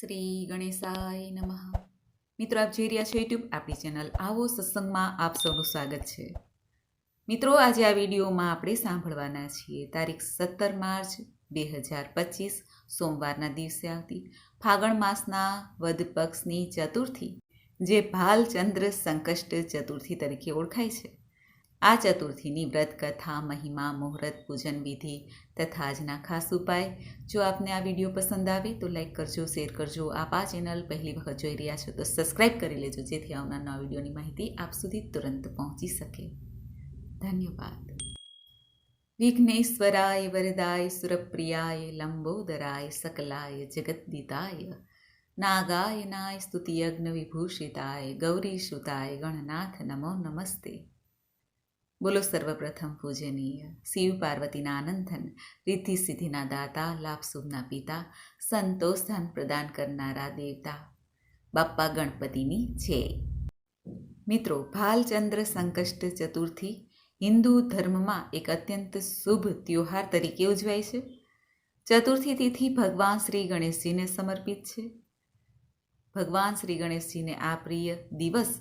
શ્રી ગણેશાય નમઃ. મિત્રો, આપ જોઈ રહ્યા છો યુટ્યુબ આપણી ચેનલ આવો સત્સંગમાં આપ સૌનું સ્વાગત છે. મિત્રો, આજે આ વિડીયોમાં આપણે સાંભળવાના છીએ તારીખ સત્તર માર્ચ બે હજાર પચીસ, સોમવારના દિવસે આવતી ફાગણ માસના વધ પક્ષની ચતુર્થી, જે ભાલચંદ્ર સંકષ્ટ ચતુર્થી તરીકે ઓળખાય છે. આ ચતુર્થીની વ્રત કથા, મહિમા, મુહૂર્ત, પૂજન વિધિ તથા આજના ખાસ ઉપાય. જો આપને આ વીડિયો પસંદ આવે તો લાઈક કરજો, શેર કરજો. આપ આ ચેનલ પહેલી વખત જોઈ રહ્યા છો તો સબસ્ક્રાઈબ કરી લેજો, જેથી આવનાર નવા વિડીયોની માહિતી આપ સુધી તુરંત પહોંચી શકે. ધન્યવાદ. વિઘ્નેશ્વરાય વરદાય, સુરપ્રિયાય, લંબોદરાય, સકલાય, જગદ્દિતાય. નાગાયનાય, સ્તુતિયજ્ઞ વિભૂષિતાય, ગૌરીસુતાય, ગણનાથ, નમો નમસ્તે. બોલો સર્વપ્રથમ પૂજનીય શિવ પાર્વતીના આનંદન, રિદ્ધિ સિદ્ધિના દાતા, લાભ શુભના પિતા, સંતોષ ધન પ્રદાન કરનારા દેવતા. બાપ્પા ગણપતિની છે. મિત્રો, ભાલચંદ્ર સંકષ્ટ ચતુર્થી હિન્દુ ધર્મમાં એક અત્યંત શુભ ત્યોહાર તરીકે ઉજવાય છે. ચતુર્થી તિથિ ભગવાન શ્રી ગણેશજીને સમર્પિત છે. ભગવાન શ્રી ગણેશજીને આ પ્રિય દિવસ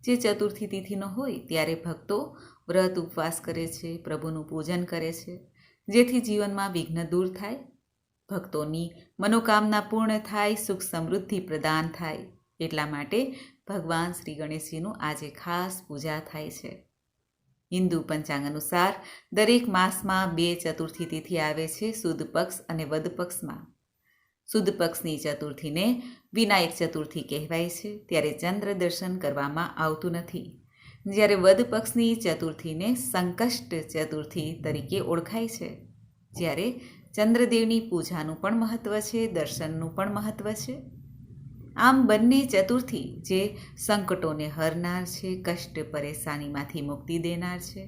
જે ચતુર્થી તિથિનો હોય, ત્યારે ભક્તો વ્રત ઉપવાસ કરે છે, પ્રભુનું પૂજન કરે છે, જેથી જીવનમાં વિઘ્ન દૂર થાય, ભક્તોની મનોકામના પૂર્ણ થાય, સુખ સમૃદ્ધિ પ્રદાન થાય. એટલા માટે ભગવાન શ્રી ગણેશજીનું આજે ખાસ પૂજા થાય છે. હિન્દુ પંચાંગ અનુસાર દરેક માસમાં બે ચતુર્થી તિથિ આવે છે સુદ પક્ષ અને વદ પક્ષમાં. સુદ પક્ષની ચતુર્થીને વિનાયક ચતુર્થી કહેવાય છે, ત્યારે ચંદ્ર દર્શન કરવામાં આવતું નથી. જ્યારે વધ પક્ષની ચતુર્થીને સંકષ્ટ ચતુર્થી તરીકે ઓળખાય છે, જ્યારે ચંદ્રદેવની પૂજાનું પણ મહત્ત્વ છે, દર્શનનું પણ મહત્ત્વ છે. આમ બંને ચતુર્થી જે સંકટોને હરનાર છે, કષ્ટ પરેશાનીમાંથી મુક્તિ દેનાર છે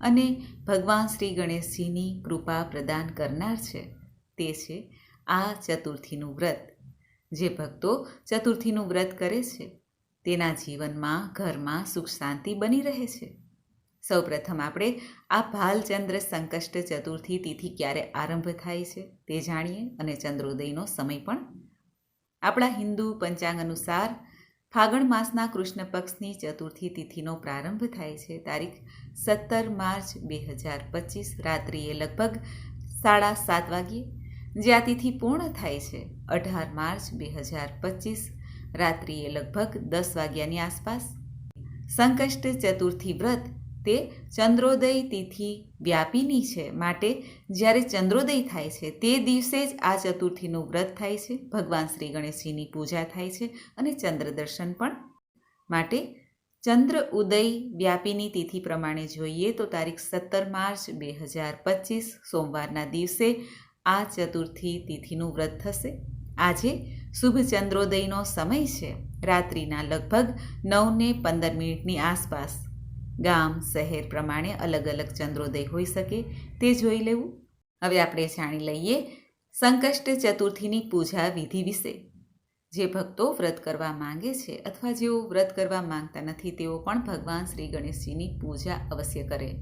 અને ભગવાન શ્રી ગણેશજીની કૃપા પ્રદાન કરનાર છે, તે છે આ ચતુર્થીનું વ્રત, જે ભક્તો ચતુર્થીનું વ્રત કરે છે. તેના જીવનમાં ઘરમાં સુખ શાંતિ બની રહે છે. સૌપ્રથમ આપણે આ ભાલચંદ્ર સંકષ્ટ ચતુર્થી તિથિ ક્યારે આરંભ થાય છે તે જાણીએ અને ચંદ્રોદયનો સમય પણ. આપણા હિન્દુ પંચાંગ અનુસાર ફાગણ માસના કૃષ્ણ પક્ષની ચતુર્થી તિથિનો પ્રારંભ થાય છે. તારીખ સત્તર માર્ચ બે હજાર પચીસ રાત્રિએ લગભગ સાડા સાત વાગ્યે. જે આ તિથિ પૂર્ણ થાય છે અઢાર માર્ચ બે હજાર પચીસ રાત્રિએ લગભગ દસ વાગ્યાની આસપાસ. સંકષ્ટ ચતુર્થી વ્રત તે ચંદ્રોદય તિથિ વ્યાપીની છે માટે જ્યારે ચંદ્રોદય થાય છે તે દિવસે જ આ ચતુર્થીનું વ્રત થાય છે. ભગવાન શ્રી ગણેશજીની પૂજા થાય છે અને ચંદ્ર દર્શન પણ માટે ચંદ્ર ઉદય વ્યાપીની તિથિ પ્રમાણે જોઈએ તો તારીખ સત્તર માર્ચ બે હજાર પચીસ સોમવારના દિવસે આ ચતુર્થી તિથિનું વ્રત થશે. આજે શુભ ચંદ્રોદયનો સમય છે. રાત્રિના લગભગ નવને પંદર મિનિટની આસપાસ. ગામ, શહેર પ્રમાણે અલગ અલગ ચંદ્રોદય હોઈ શકે તે જોઈ લેવું. હવે આપણે જાણી લઈએ સંકષ્ટ ચતુર્થીની પૂજા વિધિ વિશે. જે ભક્તો વ્રત કરવા માંગે છે અથવા જેઓ વ્રત કરવા માંગતા નથી તેઓ પણ ભગવાન શ્રી ગણેશજીની પૂજા અવશ્ય કરે.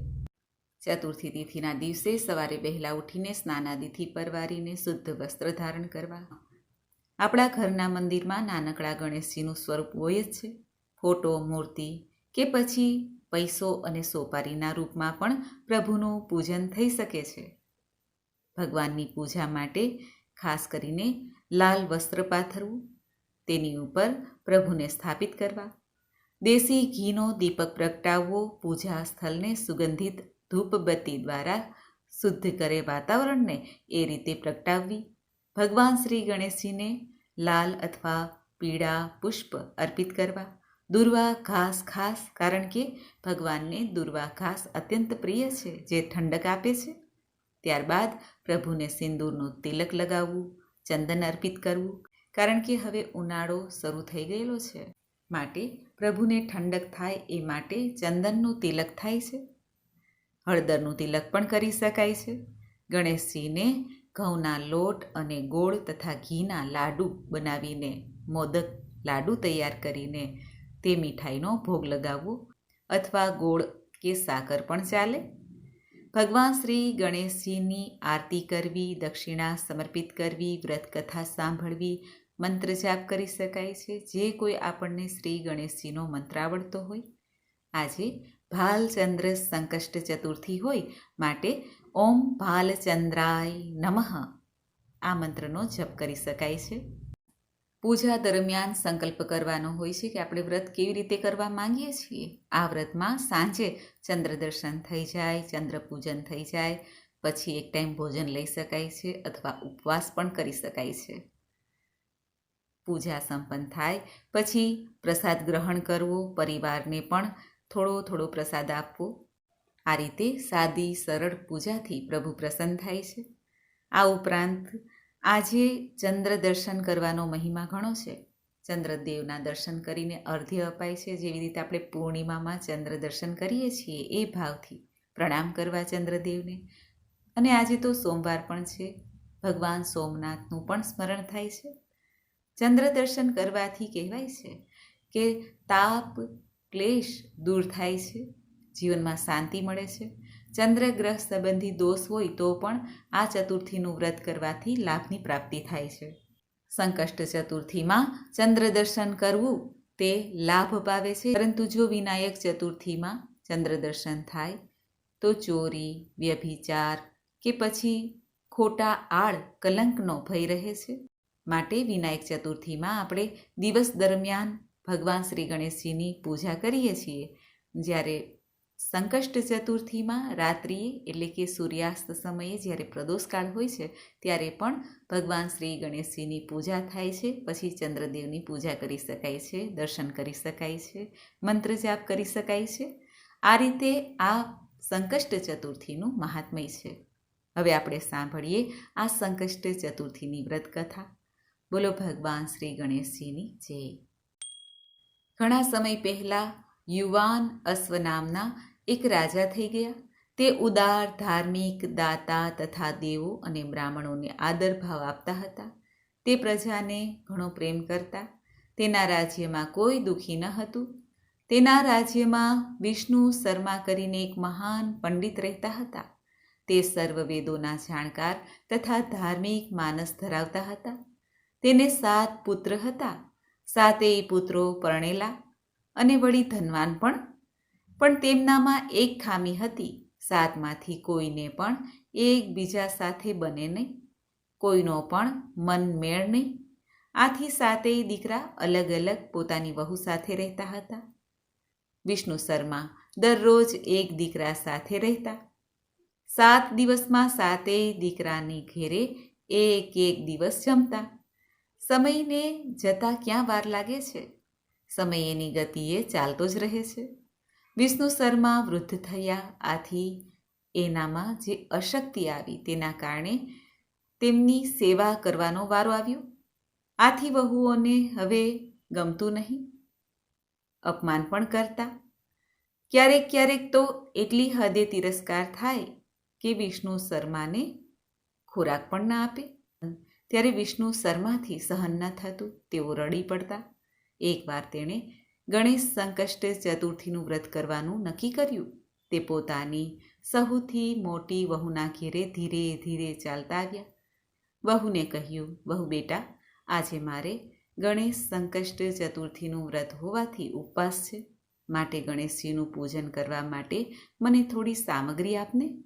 ચતુર્થી તિથિના દિવસે સવારે વહેલા ઉઠીને સ્નાનાદિથી પરવારીને શુદ્ધ વસ્ત્ર ધારણ કરવા. આપણા ઘરના મંદિરમાં નાનકડા ગણેશજીનું સ્વરૂપ હોય જ છે. ફોટો, મૂર્તિ કે પછી પૈસો અને સોપારીના રૂપમાં પણ પ્રભુનું પૂજન થઈ શકે છે. ભગવાનની પૂજા માટે ખાસ કરીને લાલ વસ્ત્ર પાથરવું, તેની ઉપર પ્રભુને સ્થાપિત કરવા, દેશી ઘીનો દીપક પ્રગટાવવો, પૂજા સ્થળને સુગંધિત ધૂપબત્તી દ્વારા શુદ્ધ કરે વાતાવરણને એ રીતે પ્રગટાવવી. ભગવાન શ્રી ગણેશજીને લાલ અથવા પીળા પુષ્પ અર્પિત કરવા. દુર્વા ઘાસ ખાસ, કારણ કે ભગવાનને દુર્વા ઘાસ અત્યંત પ્રિય છે, જે ઠંડક આપે છે. ત્યારબાદ પ્રભુને સિંદૂરનું તિલક લગાવવું, ચંદન અર્પિત કરવું, કારણ કે હવે ઉનાળો શરૂ થઈ ગયેલો છે. માટે પ્રભુને ઠંડક થાય એ માટે ચંદનનું તિલક થાય છે. હળદરનું તિલક પણ કરી શકાય છે. ગણેશજીને ઘઉંના લોટ અને ગોળ તથા ઘીના લાડુ બનાવીને, મોદક લાડુ તૈયાર કરીને તે મીઠાઈનો ભોગ લગાવવો અથવા ગોળ કે સાકર પણ ચાલે. ભગવાન શ્રી ગણેશજીની આરતી કરવી, દક્ષિણા સમર્પિત કરવી, વ્રત કથા સાંભળવી, મંત્ર જાપ કરી શકાય છે. જે કોઈ આપણને શ્રી ગણેશજીનો મંત્ર આવડતો હોય. આજે ભાલચંદ્ર સંકષ્ટ ચતુર્થી હોય માટે ઓમ ભાલચંદ્રાય નમઃ. આ મંત્રનો જપ કરી શકાય છે. પૂજા દરમિયાન સંકલ્પ કરવાનો હોય છે કે આપણે વ્રત કેવી રીતે કરવા માંગીએ છીએ? આ વ્રતમાં સાંજે ચંદ્ર દર્શન થઈ જાય, ચંદ્ર પૂજન થઈ જાય, પછી એક ટાઈમ ભોજન લઈ શકાય છે અથવા ઉપવાસ પણ કરી શકાય છે. પૂજા સંપન્ન થાય, પછી પ્રસાદ ગ્રહણ કરવો, પરિવારને પણ થોડો થોડો પ્રસાદ આપવો આ રીતે સાદી, સરળ પૂજાથી પ્રભુ પ્રસન્ન થાય છે. આ ઉપરાંત, આજે ચંદ્ર દર્શન કરવાનો મહિમા ઘણો છે. ચંદ્રદેવના દર્શન કરીને અર્ધ્ય અપાય છે. જેવી રીતે આપણે પૂર્ણિમામાં ચંદ્ર દર્શન કરીએ છીએ, એ ભાવથી પ્રણામ કરવા ચંદ્રદેવને. અને આજે તો સોમવાર પણ છે. ભગવાન સોમનાથનું પણ સ્મરણ થાય છે. ચંદ્ર દર્શન કરવાથી કહેવાય છે કે તાપ, ક્લેશ દૂર થાય છે. જીવનમાં શાંતિ મળે છે. ચંદ્રગ્રહ સંબંધી દોષ હોય તો પણ આ ચતુર્થીનું વ્રત કરવાથી લાભની પ્રાપ્તિ થાય છે. સંકષ્ટ ચતુર્થીમાં ચંદ્ર દર્શન કરવું તે લાભ પાવે છે. પરંતુ જો વિનાયક ચતુર્થીમાં ચંદ્ર દર્શન થાય, તો ચોરી, વ્યભિચાર કે પછી ખોટા આળ કલંકનો ભય રહે છે. માટે વિનાયક ચતુર્થીમાં આપણે દિવસ દરમિયાન ભગવાન શ્રી ગણેશજીની પૂજા કરીએ છીએ. જ્યારે સંકષ્ટ ચતુર્થીમાં રાત્રિએ, એટલે કે સૂર્યાસ્ત સમયે જ્યારે પ્રદોષકાળ હોય છે, ત્યારે પણ ભગવાન શ્રી ગણેશજીની પૂજા થાય છે. પછી ચંદ્રદેવની પૂજા કરી શકાય છે, દર્શન કરી શકાય છે, મંત્ર જાપ કરી શકાય છે. આ રીતે આ સંકષ્ટ ચતુર્થીનું મહાત્મય છે. હવે આપણે સાંભળીએ આ સંકષ્ટ ચતુર્થીની વ્રત કથા બોલો ભગવાન શ્રી ગણેશજીની જય. ઘણા સમય પહેલાં યુવાન અશ્વ નામના એક રાજા થઈ ગયા. તે ઉદાર, ધાર્મિક, દાતા તથા દેવો અને બ્રાહ્મણોને આદર ભાવ આપતા હતા. તે પ્રજાને ઘણો પ્રેમ કરતા. તેના રાજ્યમાં કોઈ દુઃખી ન હતું. તેના રાજ્યમાં વિષ્ણુ, શર્મા કરીને એક મહાન પંડિત રહેતા હતા. તે સર્વ વેદોના જાણકાર તથા ધાર્મિક માનસ ધરાવતા હતા. તેને સાત પુત્ર હતા. સાતેય પુત્રો પરણેલા અને વળી ધનવાન પણ પણ તેમનામાં એક ખામી હતી, સાતમાંથી કોઈને પણ એકબીજા સાથે બને નહીં, કોઈનો પણ મન મેળ નહીં. આથી સાતેય દીકરા અલગ અલગ પોતાની વહુ સાથે રહેતા હતા. વિષ્ણુ શર્મા દરરોજ એક દીકરા સાથે રહેતા. સાત દિવસમાં સાતેય દીકરાની ઘેરે એક એક દિવસ જમતા. સમયને જતાં ક્યાં વાર લાગે છે? સમય એની ગતિએ ચાલતો જ રહે છે. વિષ્ણુ શર્મા વૃદ્ધ થયા. આથી એનામાં જે અશક્તિ આવી તેના કારણે તેમની સેવા કરવાનો વારો આવ્યો. આથી વહુઓને હવે ગમતું નહીં. અપમાન પણ કરતા. ક્યારેક ક્યારેક તો એટલી હદે તિરસ્કાર થાય કે વિષ્ણુ શર્માને ખોરાક પણ ના આપે. ત્યારે વિષ્ણુ શર્માથી સહન ન થતું. તેઓ રડી પડતા. એકવાર તેણે ગણેશ સંકષ્ટ ચતુર્થીનું વ્રત કરવાનું નક્કી કર્યું. તે પોતાની સહુથી મોટી વહુના ઘેરે ધીરે ધીરે ચાલતા આવ્યા. વહુને કહ્યું, વહુ બેટા, આજે મારે ગણેશ સંકષ્ટ ચતુર્થીનું વ્રત હોવાથી ઉપવાસ છે. માટે ગણેશજીનું પૂજન કરવા માટે મને થોડી સામગ્રી આપને.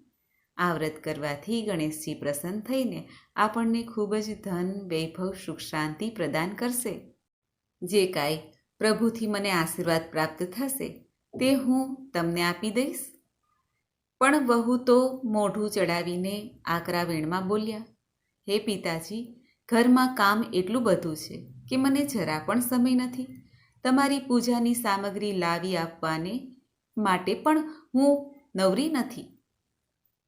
આ વ્રત કરવાથી ગણેશજી પ્રસન્ન થઈને આપણને ખૂબ જ ધન, વૈભવ, સુખ, શાંતિ પ્રદાન કરશે. જે કાંઈ પ્રભુથી મને આશીર્વાદ પ્રાપ્ત થશે, તે હું તમને આપી દઈશ. પણ વહુ તો મોઢું ચડાવીને આકરા વેણમાં બોલ્યા, હે પિતાજી, ઘરમાં કામ એટલું બધું છે કે મને જરા પણ સમય નથી. તમારી પૂજાની સામગ્રી લાવી આપવાને માટે પણ હું નવરી નથી.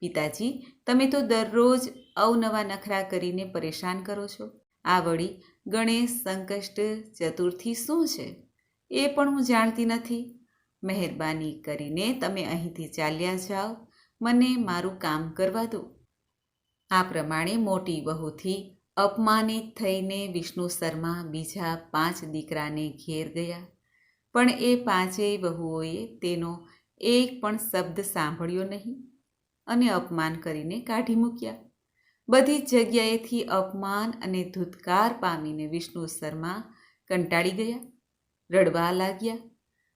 પિતાજી, તમે તો દરરોજ અવનવા નખરા કરીને પરેશાન કરો છો. આ વળી ગણેશ, સંકષ્ટ, ચતુર્થી શું છે? એ પણ હું જાણતી નથી. મહેરબાની કરીને તમે અહીંથી ચાલ્યા જાઓ. મને મારું કામ કરવા દો. આ પ્રમાણે મોટી વહુથી અપમાનિત થઈને વિષ્ણુ શર્મા બીજા પાંચ દીકરાને ઘેર ગયા. પણ એ પાંચેય વહુઓએ તેનો એક પણ શબ્દ સાંભળ્યો નહીં અને અપમાન કરીને કાઢી મૂક્યા. બધી જ જગ્યાએથી અપમાન અને ધૂતકાર પામીને વિષ્ણુ શર્મા કંટાળી ગયા, રડવા લાગ્યા,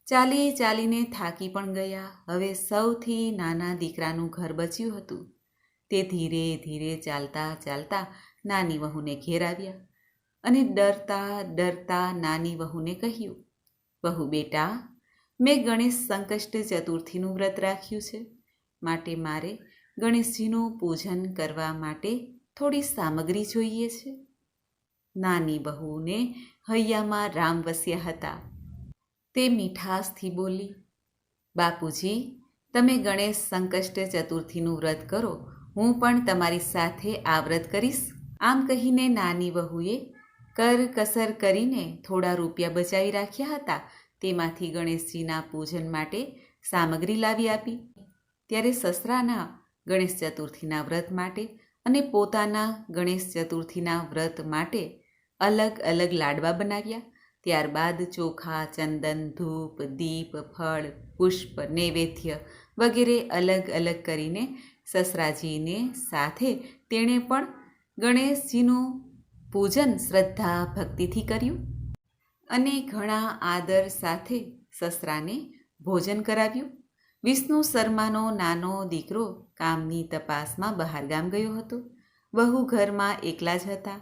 ચાલી ચાલીને થાકી પણ ગયા. હવે સૌથી નાના દીકરાનું ઘર બચ્યું હતું. તે ધીરે ધીરે ચાલતા ચાલતા નાની વહુને ઘેર આવ્યા અને ડરતા ડરતા નાની વહુને કહ્યું, વહુ બેટા, મેં ગણેશ સંકષ્ટ ચતુર્થીનું વ્રત રાખ્યું છે. માટે મારે ગણેશજીનું પૂજન કરવા માટે થોડી સામગ્રી જોઈએ છે. નાની બહુને હૈયામાં રામ વસ્યા હતા. તે મીઠાશથી બોલી, બાપુજી, તમે ગણેશ સંકષ્ટ ચતુર્થીનું વ્રત કરો. હું પણ તમારી સાથે આ વ્રત કરીશ. આમ કહીને નાની બહુએ કર કસર કરીને થોડા રૂપિયા બચાવી રાખ્યા હતા. તેમાંથી ગણેશજીના પૂજન માટે સામગ્રી લાવી આપી. ત્યારે સસરાના ગણેશ ચતુર્થીના વ્રત માટે અને પોતાના ગણેશ ચતુર્થીના વ્રત માટે અલગ અલગ લાડવા બનાવ્યા. ત્યારબાદ ચોખા, ચંદન, ધૂપ, દીપ, ફળ, પુષ્પ, નૈવેદ્ય વગેરે અલગ અલગ કરીને સસરાજીને સાથે તેણે પણ ગણેશજીનું પૂજન શ્રદ્ધા ભક્તિથી કર્યું અને ઘણા આદર સાથે સસરાને ભોજન કરાવ્યું. વિષ્ણુ શર્માનો નાનો દીકરો કામની તપાસમાં બહારગામ ગયો હતો. વહુ ઘરમાં એકલા જ હતા.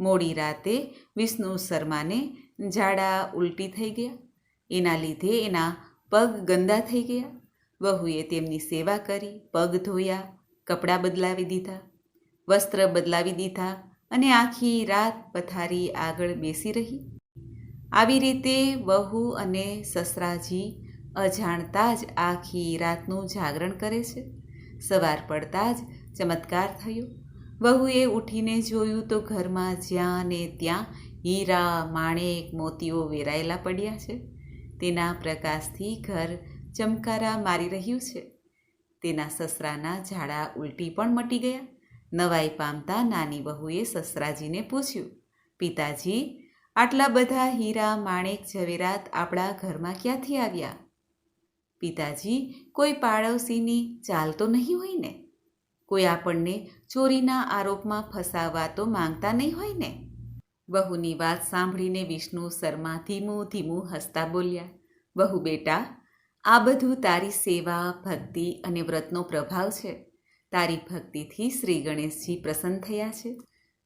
મોડી રાતે વિષ્ણુ શર્માને ઝાડા ઉલટી થઈ ગયા. એના લીધે એના પગ ગંદા થઈ ગયા. વહુએ તેમની સેવા કરી, પગ ધોયા, કપડાં બદલાવી દીધા, વસ્ત્ર બદલાવી દીધા અને આખી રાત પથારી આગળ બેસી રહી. આવી રીતે વહુ અને સસરાજી અજાણતા જ આખી રાતનું જાગરણ કરે છે. સવાર પડતા જ ચમત્કાર થયો. વહુએ ઉઠીને જોયું તો ઘરમાં જ્યાં ને ત્યાં હીરા, માણેક, મોતીઓ વેરાયેલા પડ્યા છે. તેના પ્રકાશથી ઘર ચમકારા મારી રહ્યું છે. તેના સસરાના ઝાડા ઉલટી પણ મટી ગયા. નવાઈ પામતા નાની વહુએ સસરાજીને પૂછ્યું, પિતાજી, આટલા બધા હીરા, માણેક, ઝવેરાત આપણા ઘરમાં ક્યાંથી આવ્યા? પિતાજી, કોઈ પાડોશીની ચાલ તો નહીં હોય ને? કોઈ આપણને ચોરીના આરોપમાં ફસાવા તો માંગતા નહીં હોય ને? વહુની વાત સાંભળીને વિષ્ણુ શર્મા ધીમું ધીમું હસતા બોલ્યા વહુ બેટા, આ બધું તારી સેવા, ભક્તિ અને વ્રતનો પ્રભાવ છે. તારી ભક્તિથી શ્રી ગણેશજી પ્રસન્ન થયા છે.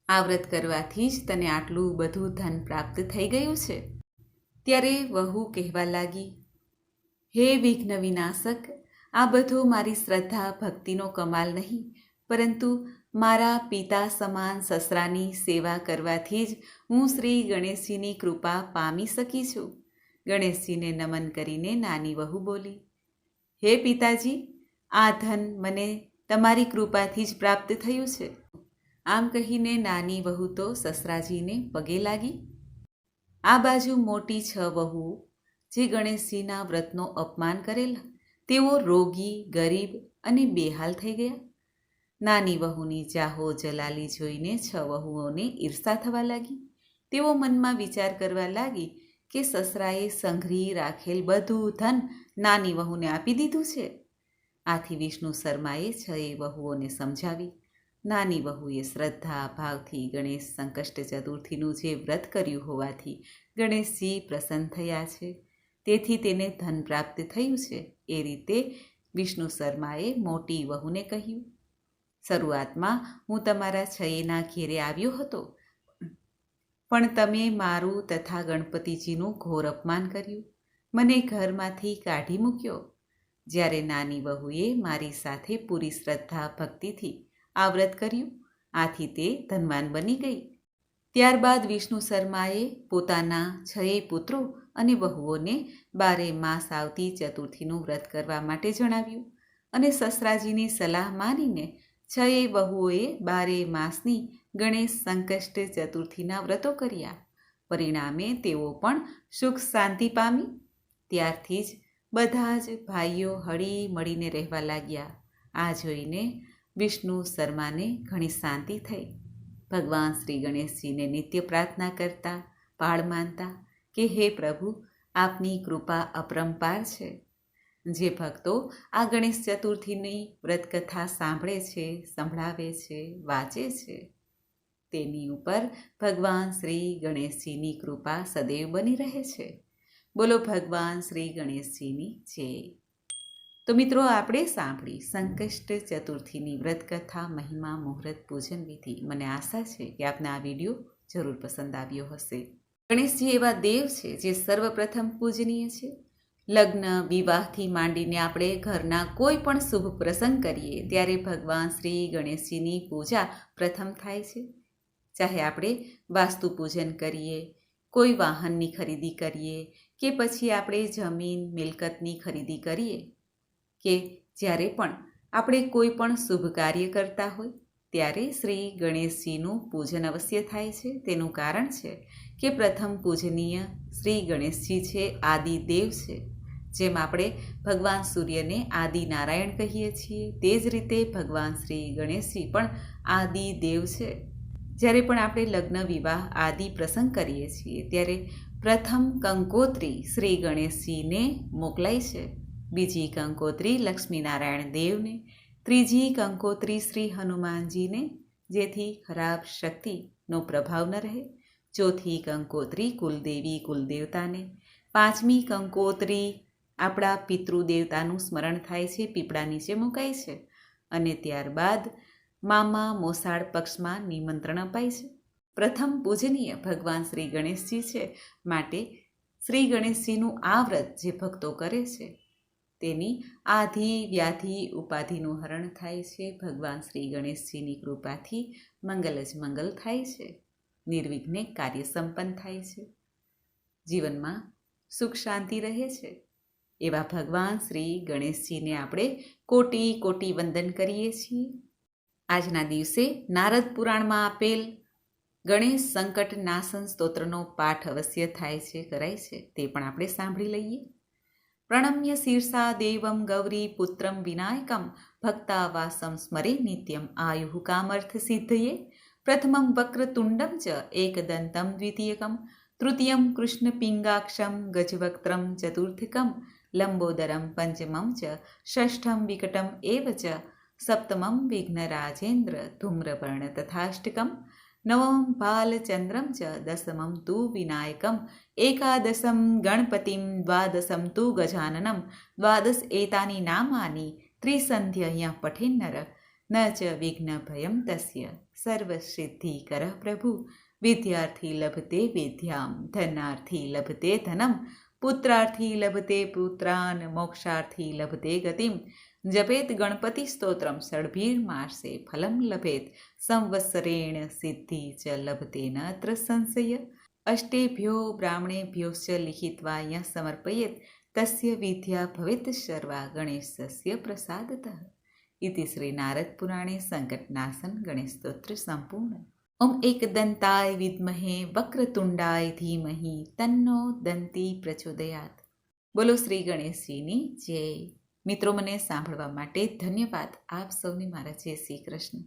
આ વ્રત કરવાથી જ તને આટલું બધું ધન પ્રાપ્ત થઈ ગયું છે. ત્યારે વહુ કહેવા લાગી હે વિઘ્ન વિનાશક, આ બધો મારી શ્રદ્ધા, ભક્તિનો કમાલ નહીં, પરંતુ મારા પિતા સમાન સસરાની સેવા કરવાથી જ હું શ્રી ગણેશજીની કૃપા પામી શકી છું. ગણેશજીને નમન કરીને નાની વહુ બોલી, હે પિતાજી, આ ધન મને તમારી કૃપાથી જ પ્રાપ્ત થયું છે. આમ કહીને નાની વહુ તો સસરાજીને પગે લાગી. આ બાજુ મોટી છ વહુ જે ગણેશજીના વ્રતનો અપમાન કરેલ, તેઓ રોગી, ગરીબ અને બેહાલ થઈ ગયા. નાની વહુની જાહો જલાલી જોઈને છ વહુઓને ઈર્ષા થવા લાગી. તેઓ મનમાં વિચાર કરવા લાગી કે સસરાએ સંઘરી રાખેલ બધું ધન નાની વહુને આપી દીધું છે. આથી વિષ્ણુ શર્માએ છએ વહુઓને સમજાવી. નાની વહુએ શ્રદ્ધા, ભાવથી ગણેશ સંકષ્ટ ચતુર્થીનું જે વ્રત કર્યું હોવાથી ગણેશજી પ્રસન્ન થયા છે. તેથી તેને ધન પ્રાપ્ત થયું છે. એ રીતે વિષ્ણુ શર્માએ મોટી વહુને કહ્યું, શરૂઆતમાં હું તમારા છયેના ઘેરે આવ્યો હતો, પણ તમે મારું તથા ગણપતિજીનું ઘોર અપમાન કર્યું. મને ઘરમાંથી કાઢી મૂક્યો. જ્યારે નાની વહુએ મારી સાથે પૂરી શ્રદ્ધા ભક્તિથી આ વ્રત કર્યું, આથી તે ધનવાન બની ગઈ. ત્યારબાદ વિષ્ણુ શર્માએ પોતાના છએ પુત્રો અને વહુઓને બારે માસ આવતી ચતુર્થીનું વ્રત કરવા માટે જણાવ્યું અને સસરાજીની સલાહ માનીને છએ વહુઓએ બારે માસની ગણેશ સંકષ્ટ ચતુર્થીના વ્રતો કર્યા. પરિણામે તેઓ પણ સુખ શાંતિ પામી. ત્યારથી જ બધા જ ભાઈઓ હળી મળીને રહેવા લાગ્યા. આ જોઈને વિષ્ણુ શર્માને ઘણી શાંતિ થઈ. ભગવાન શ્રી ગણેશજીને નિત્ય પ્રાર્થના કરતા, પાળ માનતા કે, હે પ્રભુ, આપની કૃપા અપરંપાર છે. જે ભક્તો આ ગણેશ ચતુર્થીની વ્રતકથા સાંભળે છે, સંભળાવે છે, વાંચે છે, તેની ઉપર ભગવાન શ્રી ગણેશજીની કૃપા સદૈવ બની રહે છે. બોલો ભગવાન શ્રી ગણેશજીની જય. તો મિત્રો, આપણે સાંભળી સંકષ્ટ ચતુર્થીની વ્રતકથા, મહિમા, મુહૂર્ત, પૂજન વિધિ. મને આશા છે કે આપને આ વીડિયો જરૂર પસંદ આવ્યો હશે. ગણેશજી એવા દેવ છે જે સર્વપ્રથમ પૂજનીય છે. લગ્ન, વિવાહથી માંડીને આપણે ઘરના કોઈ પણ શુભ પ્રસંગ કરીએ, ત્યારે ભગવાન શ્રી ગણેશજીની પૂજા પ્રથમ થાય છે. ચાહે આપણે વાસ્તુ પૂજન કરીએ, કોઈ વાહનની ખરીદી કરીએ, કે પછી આપણે જમીન, મિલકતની ખરીદી કરીએ કે જ્યારે પણ આપણે કોઈ પણ શુભ કાર્ય કરતા હોય, ત્યારે શ્રી ગણેશજીનું પૂજન અવશ્ય થાય છે. તેનું કારણ છે કે પ્રથમ પૂજનીય શ્રી ગણેશજી છે આદિ દેવ છે. જેમ આપણે ભગવાન સૂર્યને આદિ નારાયણ કહીએ છીએ, તે જ રીતે ભગવાન શ્રી ગણેશજી પણ આદિ દેવ છે. જ્યારે પણ આપણે લગ્ન, વિવાહ આદિ પ્રસંગ કરીએ છીએ, ત્યારે પ્રથમ કંકોત્રી શ્રી ગણેશજીને મોકલાય છે. બીજી કંકોત્રી લક્ષ્મીનારાયણ દેવને, ત્રીજી કંકોત્રી શ્રી હનુમાનજીને, જેથી ખરાબ શક્તિનો પ્રભાવ ન રહે. ચોથી કંકોત્રી કુલદેવી કુલદેવતાને, પાંચમી કંકોત્રી આપણા પિતૃદેવતાનું સ્મરણ થાય છે, પીપળા નીચે મુકાય છે અને ત્યારબાદ મામા મોસાળ પક્ષમાં નિમંત્રણ અપાય છે. પ્રથમ પૂજનીય ભગવાન શ્રી ગણેશજી છે, માટે શ્રી ગણેશજીનું આ વ્રત જે ભક્તો કરે છે તેની આધિ, વ્યાધિ, ઉપાધિનું હરણ થાય છે. ભગવાન શ્રી ગણેશજીની કૃપાથી મંગલ જ મંગલ થાય છે. નિર્વિઘ્ને કાર્ય સંપન્ન થાય છે. જીવનમાં સુખ શાંતિ રહે છે. એવા ભગવાન શ્રી ગણેશજીને આપણે કોટી કોટી વંદન કરીએ છીએ. આજના દિવસે નારદ પુરાણમાં આપેલ ગણેશ સંકટ નાશન સ્તોત્રનો પાઠ અવશ્ય થાય છે, કરાય છે. તે પણ આપણે સાંભળી લઈએ. પ્રણમ્ય શીર્ષા દેવમ ગૌરી પુત્રમ વિનાયકમ ભક્તાવાસમ સ્મરે નિત્યમ આયુ કામર્થ સિદ્ધયે પ્રથમમ વક્રતુંડમ ચ એકદંતમ દ્વિતીયકમ તૃતીયમ કૃષ્ણપિંગાક્ષમ ગજવક્ત્રમ ચતુર્થકમ લંબોદરમ પંચમમ ચ ષષ્ઠમ વિકટમ એવ ચ સપ્તમમ વિઘ્નરાજેન્દ્ર ધૂમ્રવર્ણ તથાષ્ટકમ નવમં ભાલચંદ્રમ ચ દસમમ તુ વિનાયકમ એકાદશમ ગણપતિમ દ્વાદશમ તુ ગજાનનમ દ્વાદશ એતાની નામાની ત્રિસંધ્યય પઠેન્નર ન ચ વિઘ્ન ભયમ તસ્ય સર્વસિદ્ધિકર પ્રભુ વિદ્યાર્થી લભતે વિદ્યામ ધનાર્થી લભતે ધનમ પુત્રાર્થી લભતે પુત્રાન મોક્ષાર્થી લભતે ગતિમ જપેત ગણપતિ સ્તોત્રમ ષડભીર્માસે ફલમ લભેત સંવત્સરેણ સિદ્ધિ ચ લભતે નત્ર સંશય અષ્ટેભ્યો બ્રાહ્મણેભ્યોશ્ચ લિખિત્વા યં સમર્પયેત તસ્ય વિદ્યા ભવેત સર્વા ગણેશસ્ય પ્રસાદતઃ ઇતિ શ્રી નારદ પુરાણે સંકટનાશન ગણેશ સ્તોત્ર સંપૂર્ણ ઓમ એકદંતાય વિદ્મહે વક્રતુંડાય ધીમહી તન્નો દંતી પ્રચોદયાત બોલો શ્રી ગણેશજીની જય મિત્રો મને સાંભળવા માટે ધન્યવાદ. આપ સૌને મારા જય શ્રી કૃષ્ણ.